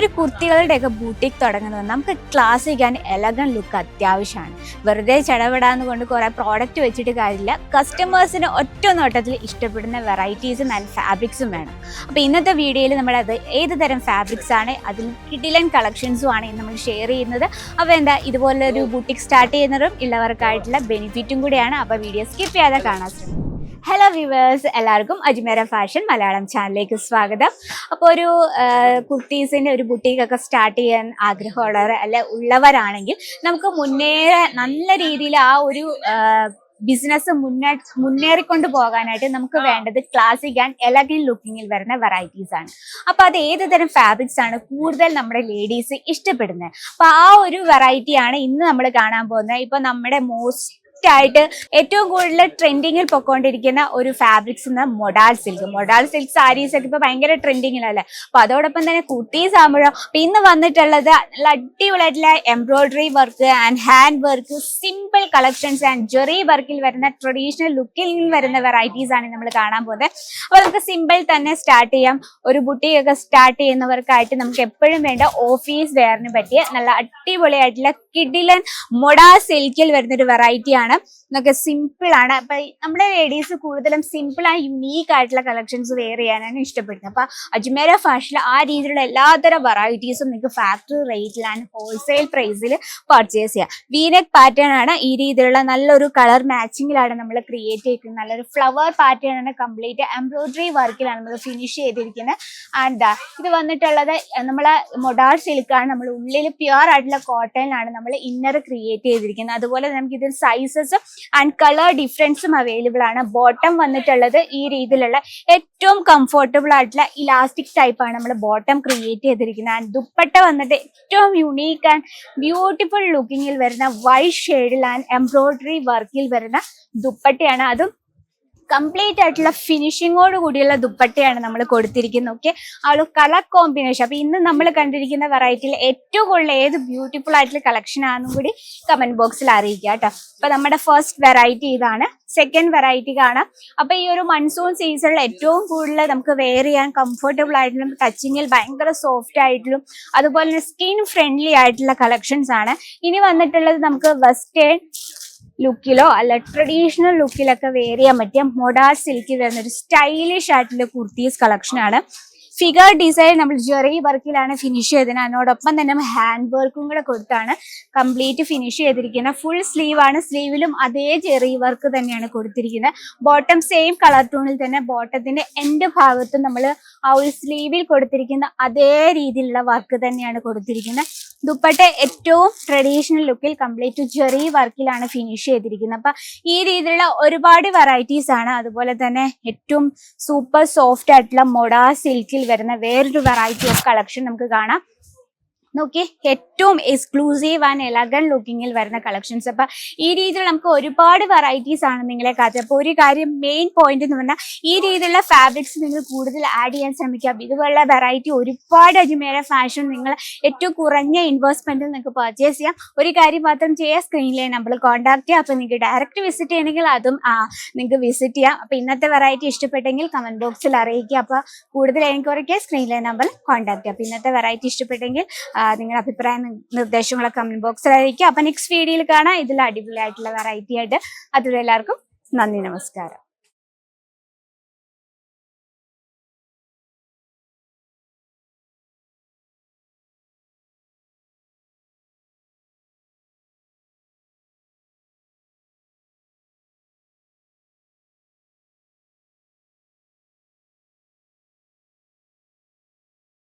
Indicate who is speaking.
Speaker 1: ഒരു കുർത്തികളുടെയൊക്കെ ബൂട്ടിക് തുടങ്ങുന്നത് നമുക്ക് ക്ലാസിക് ആൻഡ് എലഗൻ ലുക്ക് അത്യാവശ്യമാണ്. വെറുതെ ചടപെടാന്ന് കൊണ്ട് കുറേ പ്രോഡക്റ്റ് വെച്ചിട്ട് കാര്യമില്ല. കസ്റ്റമേഴ്സിന് ഒറ്റ നോട്ടത്തിൽ ഇഷ്ടപ്പെടുന്ന വെറൈറ്റീസും ആൻഡ് ഫാബ്രിക്സും വേണം. അപ്പോൾ ഇന്നത്തെ വീഡിയോയിൽ നമ്മളത് ഏത് തരം ഫാബ്രിക്സ് ആണ് അതിൽ കിഡിലൻ കളക്ഷൻസും ആണ് നമ്മൾ ഷെയർ ചെയ്യുന്നത്. അപ്പോൾ എന്താ ഇതുപോലെ ഒരു ബൂട്ടിക് സ്റ്റാർട്ട് ചെയ്യുന്നതും ഉള്ളവർക്കായിട്ടുള്ള ബെനിഫിറ്റും കൂടിയാണ്. അപ്പോൾ വീഡിയോ സ്കിപ്പ് ചെയ്യാതെ കാണാൻ ശ്രമിക്കും ഹലോ വ്യൂവേഴ്സ് എല്ലാവർക്കും അജ്മേര ഫാഷൻ മലയാളം ചാനലിലേക്ക് സ്വാഗതം. അപ്പോൾ ഒരു കുർത്തീസിന്റെ ഒരു ബുട്ടീക്കൊക്കെ സ്റ്റാർട്ട് ചെയ്യാൻ ആഗ്രഹമുള്ളവർ അല്ലെ ഉള്ളവരാണെങ്കിൽ നമുക്ക് മുന്നേറെ നല്ല രീതിയിൽ ആ ഒരു ബിസിനസ് മുന്നേ മുന്നേറിക്കൊണ്ട് പോകാനായിട്ട് നമുക്ക് വേണ്ടത് ക്ലാസിക് ആൻഡ് എലഗൻ ലുക്കിങ്ങിൽ വരുന്ന വെറൈറ്റീസ് ആണ്. അപ്പൊ അത് ഏത് തരം ഫാബ്രിക്സ് ആണ് കൂടുതൽ നമ്മുടെ ലേഡീസ് ഇഷ്ടപ്പെടുന്നത്? അപ്പൊ ആ ഒരു വെറൈറ്റി ആണ് ഇന്ന് നമ്മൾ കാണാൻ പോകുന്നത്. ഇപ്പൊ നമ്മുടെ മോസ്റ്റ് ആയിട്ട് ഏറ്റവും കൂടുതൽ ട്രെൻഡിങ്ങിൽ പൊക്കോണ്ടിരിക്കുന്ന ഒരു ഫാബ്രിക്സ് എന്ന modal silk modal silk saris ഒക്കെ ഇപ്പൊ ഭയങ്കര ട്രെൻഡിങ്ങിലല്ലേ അപ്പൊ അതോടൊപ്പം തന്നെ കുർത്തീസ് ആകുമ്പോഴും ഇന്ന് വന്നിട്ടുള്ളത് നല്ല അടിപൊളിയായിട്ടുള്ള embroidery work and hand work simple collections and Jerry വർക്കിൽ വരുന്ന ട്രഡീഷണൽ ലുക്കിൽ വരുന്ന വെറൈറ്റീസ് ആണ് നമ്മൾ കാണാൻ പോകുന്നത്. അപ്പൊ നമുക്ക് സിമ്പിൾ തന്നെ സ്റ്റാർട്ട് ചെയ്യാം. ഒരു ബുട്ടിയൊക്കെ സ്റ്റാർട്ട് ചെയ്യുന്നവർക്കായിട്ട് നമുക്ക് എപ്പോഴും വേണ്ട ഓഫീസ് വെയറിന് പറ്റിയ നല്ല അടിപൊളിയായിട്ടുള്ള കിഡിലൻ മൊഡാ സിൽക്കിൽ വരുന്ന ഒരു വെറൈറ്റിയാണ് എന്നൊക്കെ സിമ്പിൾ ആണ്. അപ്പൊ നമ്മുടെ ലേഡീസ് കൂടുതലും സിമ്പിൾ ആയി യുണീക്ക് ആയിട്ടുള്ള കളക്ഷൻസ് വെയർ ചെയ്യാനാണ് ഇഷ്ടപ്പെടുന്നത്. അപ്പൊ അജ്മേര ഫാഷനിൽ ആ രീതിയിലുള്ള എല്ലാത്തരം വെറൈറ്റീസും നിങ്ങൾക്ക് ഫാക്ടറി റേറ്റിൽ ആൻഡ് ഹോൾസെയിൽ പ്രൈസിൽ പർച്ചേസ് ചെയ്യാം. വീനെക് പാറ്റേൺ ആണ് ഈ രീതിയിലുള്ള നല്ലൊരു കളർ മാച്ചിങ്ങിലാണ് നമ്മൾ ക്രിയേറ്റ് ചെയ്തിരിക്കുന്നത്. നല്ലൊരു ഫ്ലവർ പാറ്റേൺ ആണ് കംപ്ലീറ്റ് എംബ്രോയിഡറി വർക്കിലാണ് നമ്മൾ ഫിനിഷ് ചെയ്തിരിക്കുന്നത്. ആൻഡ് ഇത് വന്നിട്ടുള്ളത് നമ്മളെ മൊഡാർ സിൽക്കാണ് നമ്മൾ ഉള്ളിൽ പ്യുവർ ആയിട്ടുള്ള കോട്ടണിലാണ് നമ്മൾ ഇന്നർ ക്രിയേറ്റ് ചെയ്തിരിക്കുന്നത്. അതുപോലെ നമുക്ക് ഇതിൽ സൈസസും ആൻഡ് കളർ ഡിഫറൻസും അവൈലബിൾ ആണ്. ബോട്ടം വന്നിട്ടുള്ളത് ഈ രീതിയിലുള്ള ഏറ്റവും കംഫർട്ടബിൾ ആയിട്ടുള്ള ഇലാസ്റ്റിക് ടൈപ്പ് ആണ് നമ്മൾ ബോട്ടം ക്രിയേറ്റ് ചെയ്തിരിക്കുന്നത്. ആൻഡ് ദുപ്പട്ട വന്നിട്ട് ഏറ്റവും യുണീക്ക് ആൻഡ് ബ്യൂട്ടിഫുൾ ലുക്കിങ്ങിൽ വരുന്ന വൈറ്റ് ഷെയ്ഡിൽ ആൻഡ് എംബ്രോയിഡറി വർക്കിൽ വരുന്ന ദുപ്പട്ടയാണ്. അതും കംപ്ലീറ്റ് ആയിട്ടുള്ള ഫിനിഷിങ്ങോട് കൂടിയുള്ള ദുപ്പട്ടയാണ് നമ്മൾ കൊടുത്തിരിക്കുന്നത് ഓക്കെ ആ ഒരു കളർ കോമ്പിനേഷൻ അപ്പൊ ഇന്ന് നമ്മൾ കണ്ടിരിക്കുന്ന വെറൈറ്റിയിൽ ഏറ്റവും കൂടുതൽ ഏത് ബ്യൂട്ടിഫുൾ ആയിട്ടുള്ള കളക്ഷൻ ആണെന്നും കൂടി കമന്റ് ബോക്സിൽ അറിയിക്കുക കേട്ടോ. അപ്പൊ നമ്മുടെ ഫസ്റ്റ് വെറൈറ്റി ഇതാണ് സെക്കൻഡ് വെറൈറ്റി കാണാം. അപ്പൊ ഈ ഒരു മൺസൂൺ സീസണിൽ ഏറ്റവും കൂടുതൽ നമുക്ക് വെയർ ചെയ്യാൻ കംഫർട്ടബിൾ ആയിട്ടുള്ള ടച്ചിങ്ങിൽ ഭയങ്കര സോഫ്റ്റ് ആയിട്ടുള്ള അതുപോലെ തന്നെ സ്കിൻ ഫ്രണ്ട്ലി ആയിട്ടുള്ള കളക്ഷൻസ് ആണ്. ഇനി വന്നിട്ടുള്ളത് നമുക്ക് വെസ്റ്റേൺ ലുക്കിലോ അല്ല ട്രഡീഷണൽ ലുക്കിലൊക്കെ വെയർ ചെയ്യാൻ പറ്റിയ മൊഡാ സിൽക്കിൽ വരുന്ന ഒരു സ്റ്റൈലിഷ് ആയിട്ടുള്ള കുർത്തീസ് കളക്ഷൻ ആണ്. ഫിഗർ ഡിസൈൻ നമ്മൾ ജെറി വർക്കിലാണ് ഫിനിഷ് ചെയ്തത്. അതിനോടൊപ്പം തന്നെ ഹാൻഡ് വർക്കും കൂടെ കൊടുത്താണ് കംപ്ലീറ്റ് ഫിനിഷ് ചെയ്തിരിക്കുന്നത്. ഫുൾ സ്ലീവ് ആണ്. സ്ലീവിലും അതേ ജെറി വർക്ക് തന്നെയാണ് കൊടുത്തിരിക്കുന്നത്. ബോട്ടം സെയിം കളർ ടൂണിൽ തന്നെ ബോട്ടത്തിന്റെ എൻഡ് ഭാഗത്തും നമ്മൾ ആ ഒരു സ്ലീവിൽ കൊടുത്തിരിക്കുന്ന അതേ രീതിയിലുള്ള വർക്ക് തന്നെയാണ് കൊടുത്തിരിക്കുന്നത്. ദുപ്പട്ട ഏറ്റവും ട്രഡീഷണൽ ലുക്കിൽ കംപ്ലീറ്റ് ജെറി വർക്കിലാണ് ഫിനിഷ് ചെയ്തിരിക്കുന്നത്. അപ്പൊ ഈ രീതിയിലുള്ള ഒരുപാട് വെറൈറ്റീസ് ആണ്. അതുപോലെ തന്നെ ഏറ്റവും സൂപ്പർ സോഫ്റ്റ് ആയിട്ടുള്ള മൊഡാ സിൽക്കിൽ വരുന്ന വേറൊരു വെറൈറ്റി ഓഫ് കളക്ഷൻ നമുക്ക് കാണാം. നോക്കി ഏറ്റവും എക്സ്ക്ലൂസീവ് ആൻഡ് എലഗൻ ലുക്കിങ്ങിൽ വരുന്ന കളക്ഷൻസ് അപ്പൊ ഈ രീതിയിൽ നമുക്ക് ഒരുപാട് വെറൈറ്റീസ് ആണ് നിങ്ങളെ കാത്ത്. അപ്പൊ ഒരു കാര്യം മെയിൻ പോയിന്റ് എന്ന് പറഞ്ഞാൽ ഈ രീതിയിലുള്ള ഫാബ്രിക്സ് നിങ്ങൾ കൂടുതൽ ആഡ് ചെയ്യാൻ ശ്രമിക്കാം ഇതുപോലുള്ള വെറൈറ്റി ഒരുപാട് അജ്മേര ഫാഷൻ നിങ്ങൾ ഏറ്റവും കുറഞ്ഞ ഇൻവെസ്റ്റ്മെന്റിൽ നിങ്ങൾക്ക് പർച്ചേസ് ചെയ്യാം. ഒരു കാര്യം മാത്രം ചെയ്യാം സ്ക്രീനിലെ നമ്മൾ കോൺടാക്ട് ചെയ്യാം. അപ്പൊ നിങ്ങൾക്ക് ഡയറക്റ്റ് വിസിറ്റ് ചെയ്യണമെങ്കിൽ അതും നിങ്ങൾക്ക് വിസിറ്റ് ചെയ്യാം. അപ്പൊ ഇന്നത്തെ വെറൈറ്റി ഇഷ്ടപ്പെട്ടെങ്കിൽ കമന്റ് ബോക്സിൽ അറിയിക്കുക. അപ്പൊ കൂടുതൽ എൻക്വയറിക്ക് സ്ക്രീനിലെ നമ്പർ കോൺടാക്ട് ചെയ്യാം. അപ്പൊ ഇന്നത്തെ വെറൈറ്റി ഇഷ്ടപ്പെട്ടെങ്കിൽ നിങ്ങളുടെ അഭിപ്രായ നിർദ്ദേശങ്ങളൊക്കെ കമന്റ് ബോക്സിൽ അറിയിക്കുക. അപ്പൊ നെക്സ്റ്റ് വീഡിയോയിൽ കാണാം. ഇതിൽ അടിപൊളിയായിട്ടുള്ള വെറൈറ്റി ആയിട്ട്. അതുവരെ എല്ലാവർക്കും നന്ദി നമസ്കാരം.